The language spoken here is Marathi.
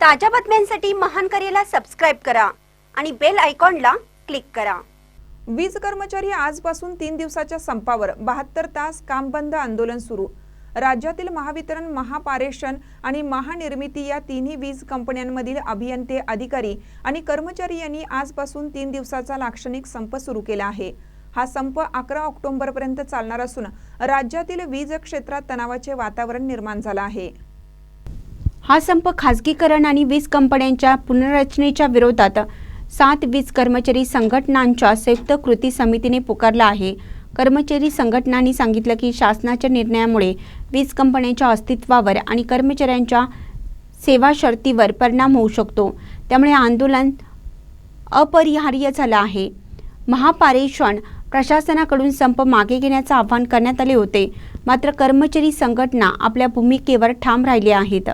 ताज्या बातम्यांसाठी महान करेला सबस्क्राईब करा आणि बेल आयकॉनला क्लिक करा. वीज कर्मचारी आजपासून तीन दिवसाच्या संपावर बहात्तर तास काम बंद आंदोलन सुरू. राज्यातील महावितरण महापारेषण आणि महानिर्मिती या तिन्ही वीज कंपन्यांमधील अभियंते अधिकारी आणि कर्मचारी यांनी आजपासून तीन दिवसाचा लाक्षणिक संप सुरू केला आहे. हा संप अकरा ऑक्टोबरपर्यंत चालणार असून राज्यातील वीज क्षेत्रात तणावाचे वातावरण निर्माण झालं आहे. हा संप खासगीकरण आणि वीज कंपन्यांच्या पुनर्रचनेच्या विरोधात सात वीज कर्मचारी संघटनांच्या संयुक्त कृती समितीने पुकारला आहे. कर्मचारी संघटनांनी सांगितलं की शासनाच्या निर्णयामुळे वीज कंपन्यांच्या अस्तित्वावर आणि कर्मचाऱ्यांच्या सेवा शर्तीवर परिणाम होऊ शकतो. त्यामुळे आंदोलन अपरिहार्य झालं आहे. महापारेषण प्रशासनाकडून संप मागे घेण्याचं आवाहन करण्यात आले होते. मात्र कर्मचारी संघटना आपल्या भूमिकेवर ठाम राहिले आहेत.